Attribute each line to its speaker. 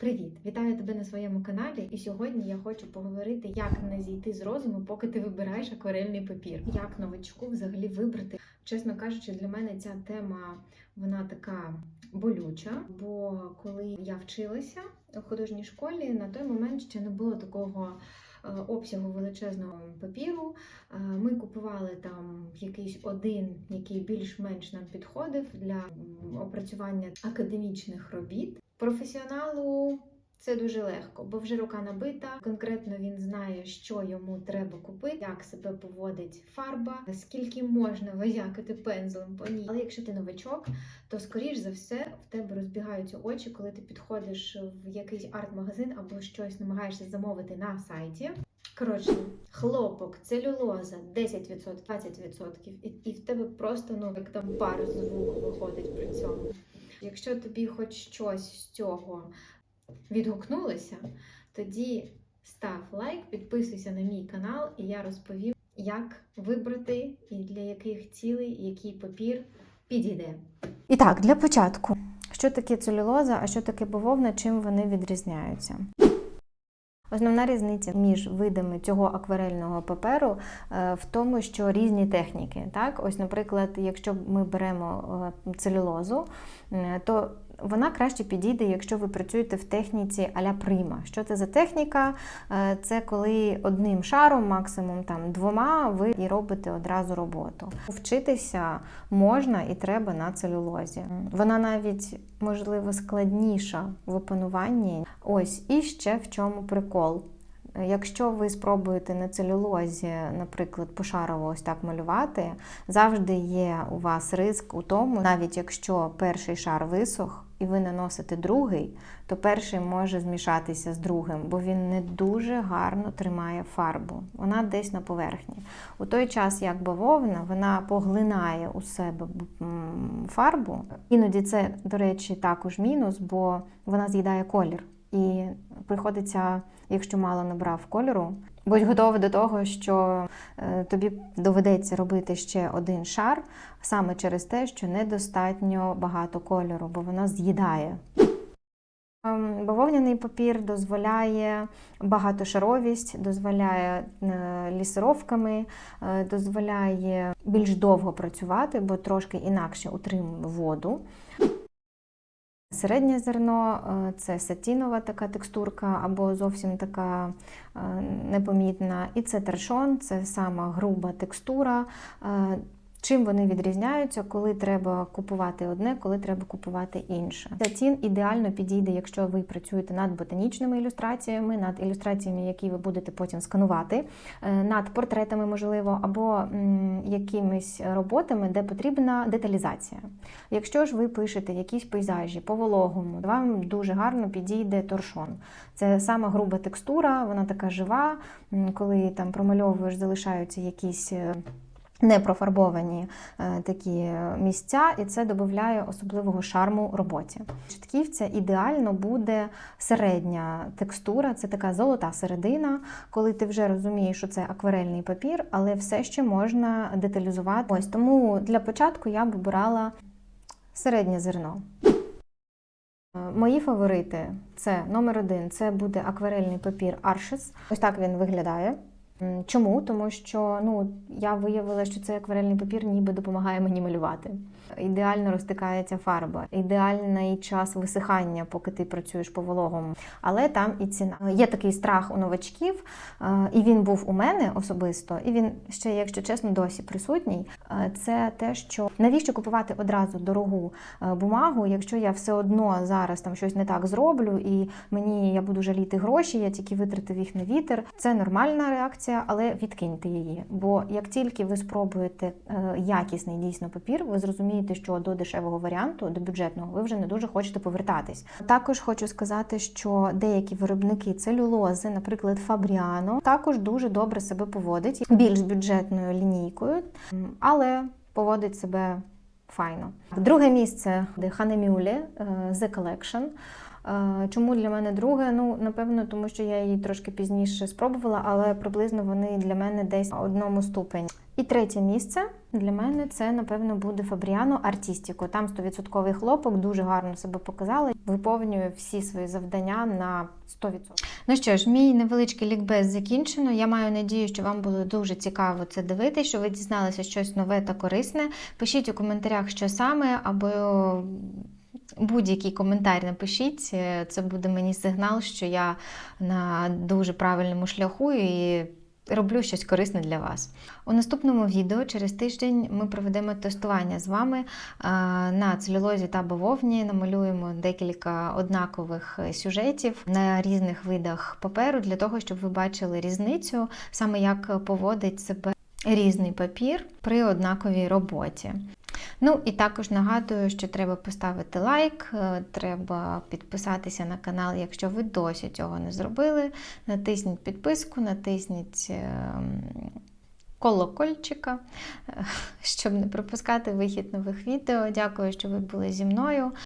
Speaker 1: Привіт! Вітаю тебе на своєму каналі. І сьогодні я хочу поговорити, як не зійти з розуму, поки ти вибираєш акварельний папір. Як новичку взагалі вибрати. Чесно кажучи, для мене ця тема вона така болюча. Бо коли я вчилася в художній школі, на той момент ще не було такого. Е, Обсягу величезного папіру. Е, Ми купували там якийсь один, який більш-менш нам підходив для опрацювання академічних робіт. Професіоналу це дуже легко, бо вже рука набита. Конкретно він знає, що йому треба купити, як себе поводить фарба, скільки можна визякати пензлем по ній. Але якщо ти новачок, то скоріш за все в тебе розбігаються очі, коли ти підходиш в якийсь арт-магазин або щось намагаєшся замовити на сайті. Коротше, хлопок, целюлоза 10%, 20%, і, в тебе просто ну як там пар з вух виходить при цьому. Якщо тобі хоч щось з цього відгукнулося, тоді став лайк, підписуйся на мій канал, і я розповім, як вибрати і для яких цілей який папір підійде.
Speaker 2: І так, для початку, що таке целюлоза, а що таке бавовна, чим вони відрізняються? Основна різниця між видами цього акварельного паперу е, в тому, що різні техніки. Так? Ось, наприклад, якщо ми беремо е, целюлозу, е, то вона краще підійде, якщо ви працюєте в техніці а-ля прима. Що це за техніка? Е, Це коли одним шаром, максимум там двома, ви і робите одразу роботу. Вчитися можна і треба на целюлозі. Вона навіть можливо складніша в опануванні. Ось і ще в чому прикол. Якщо ви спробуєте на целюлозі, наприклад, пошарово ось так малювати, завжди є у вас риск у тому, навіть якщо перший шар висох і ви наносите другий, то перший може змішатися з другим, бо він не дуже гарно тримає фарбу. Вона десь на поверхні. У той час, як бавовна, вона поглинає у себе фарбу. Іноді це, до речі, також мінус, бо вона з'їдає колір. І приходиться, якщо мало набрав кольору, будь готовий до того, що е, тобі доведеться робити ще один шар саме через те, що недостатньо багато кольору, бо вона з'їдає. Ем, Бавовняний папір дозволяє багатошаровість, дозволяє е, лісировками, е, дозволяє більш довго працювати, бо трошки інакше утримує воду. Середнє зерно е, це сатінова така текстурка або зовсім така е, непомітна. І це тершон, це сама груба текстура. Е, Чим вони відрізняються, коли треба купувати одне, коли треба купувати інше. Сатін ідеально підійде, якщо ви працюєте над ботанічними ілюстраціями, над ілюстраціями, які ви будете потім сканувати, е, над портретами, можливо, або якимись роботами, де потрібна деталізація. Якщо ж ви пишете якісь пейзажі по вологому, вам дуже гарно підійде торшон. Це сама груба текстура, вона така жива. Коли там промальовуєш, залишаються якісь. Е, Непрофарбовані е, такі місця, і це додає особливого шарму роботі. Чітківця ідеально буде середня текстура, це така золота середина, коли ти вже розумієш, що це акварельний папір, але все ще можна деталізувати. Ось тому для початку я б обирала середнє зерно. Мої фаворити це номер один це буде акварельний папір Arches. Ось так він виглядає. Чому? Тому що ну, я виявила, що цей акварельний папір ніби допомагає мені малювати. Ідеально розтикається фарба, ідеальний час висихання, поки ти працюєш по вологому. Але там і ціна. Є такий страх у новачків, е, і він був у мене особисто, і він ще, якщо чесно, досі присутній. Е, Це те, що навіщо купувати одразу дорогу е, бумагу, якщо я все одно зараз там щось не так зроблю, і мені я буду жаліти гроші, я тільки витратив їх на вітер. Це нормальна реакція, але відкиньте її. Бо як тільки ви спробуєте е, якісний дійсно папір, ви зрозумієте, що до дешевого варіанту, до бюджетного, ви вже не дуже хочете повертатись. Також хочу сказати, що деякі виробники целюлози, наприклад, Фабріано, також дуже добре себе поводить більш бюджетною лінійкою, але поводить себе файно. Друге місце де Ханемюле The Collection. Чому для мене друге? Ну, напевно, тому що я її трошки пізніше спробувала, але приблизно вони для мене десь на одному ступені. І третє місце для мене це, напевно, буде Фабріано Артістіко. Там 100% хлопок, дуже гарно себе показали. Виповнює всі свої завдання на 100%. Ну що ж, мій невеличкий лікбез закінчено. Я маю надію, що вам було дуже цікаво це дивитися, що ви дізналися щось нове та корисне. Пишіть у коментарях, що саме, або будь-який коментар напишіть. Е, Це буде мені сигнал, що я на дуже правильному шляху і роблю щось корисне для вас. У наступному відео через тиждень ми проведемо тестування з вами на целюлозі та бавовні. Намалюємо декілька однакових е, сюжетів на різних видах паперу для того, щоб ви бачили різницю, саме як поводить себе різний папір при однаковій роботі. Ну і також нагадую, що треба поставити лайк, е, треба підписатися на канал, якщо ви досі цього не зробили. Натисніть підписку, натисніть ем, колокольчика, е, щоб не пропускати вихід нових відео. Дякую, що ви були зі мною.